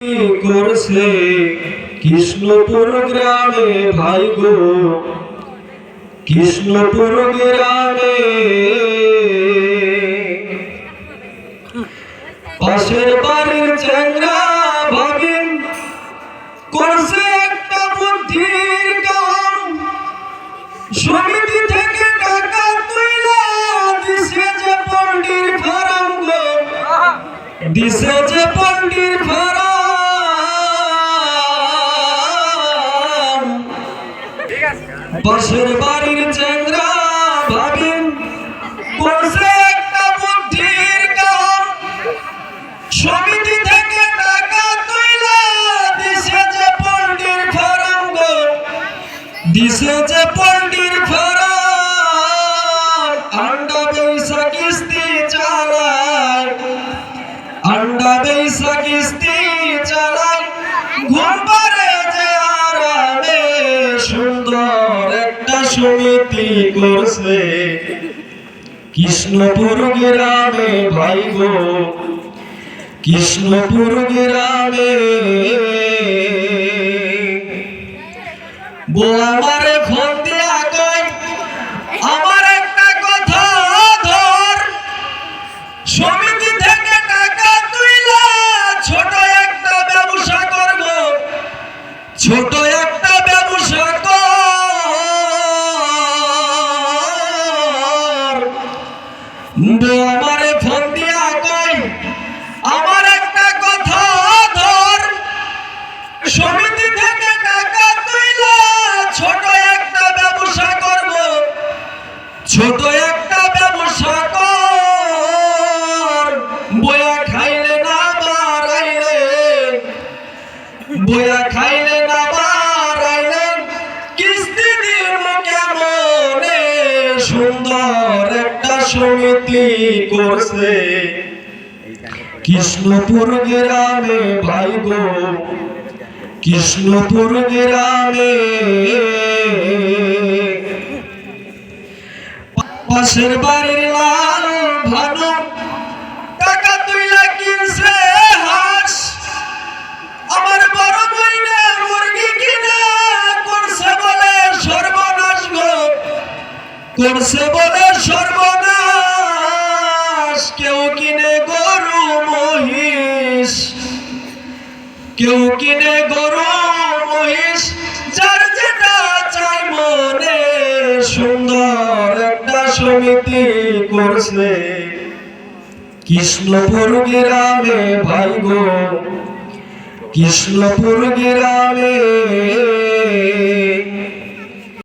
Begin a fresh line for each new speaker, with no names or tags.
করছে কৃষ্ণপুর গ্রামে, ভাই গো। কৃষ্ণপুর গ্রামে পাশের বাড়ির চ্যাংরা ভাগিন করছে একটা বুদ্ধির কাম। সমিতি থেকে টাকা তুইলা দিছে যে পন্ডির ফারাম গো দিছে যে পন্ডির ফারাম পাশের বাড়ির চ্যাংরা ভাগিন করছে একটা বুদ্ধির কাম। সমিতি থেকে টাকা তুইলা দিছে যে পন্ডির ফারাম গো দিছে যে পন্ডির ফারাম আন্ডা বেসা কিস্তি চালায়, আন্ডা বেসা কিস্তি চালায়। ঘুম সমিতি করছে। কৃষ্ণপুর গ্রামে ভাই গো কৃষ্ণপুর গ্রামে আমারে ফোন দিয়া কয়, আমার একটা কথা ধর। সমিতি থেকে টাকা তুইলা ছোট একটা ব্যবসা করব। ছোট একটা ব্যবসা কর। বয়া খাইলে না বাড়াইলে, বয়া খাইলে না বাড়াইলে, কিস্তি দিব কেমনে সুন্দর সমিতি করছে। কৃষ্ণপুর গ্রামে ভাই গো। কৃষ্ণপুর গ্রামে। পাশের বাড়ির করছে বলে সর্বনাশ। কেউ কিনে গরু, মহিষ। কেউ কিনে গরু, মহিষ। যার যেটা চাই মনে। সুন্দর একটা সমিতি করছে। কৃষ্ণপুর গ্রামে, ভাই গো। কৃষ্ণপুর গ্রামে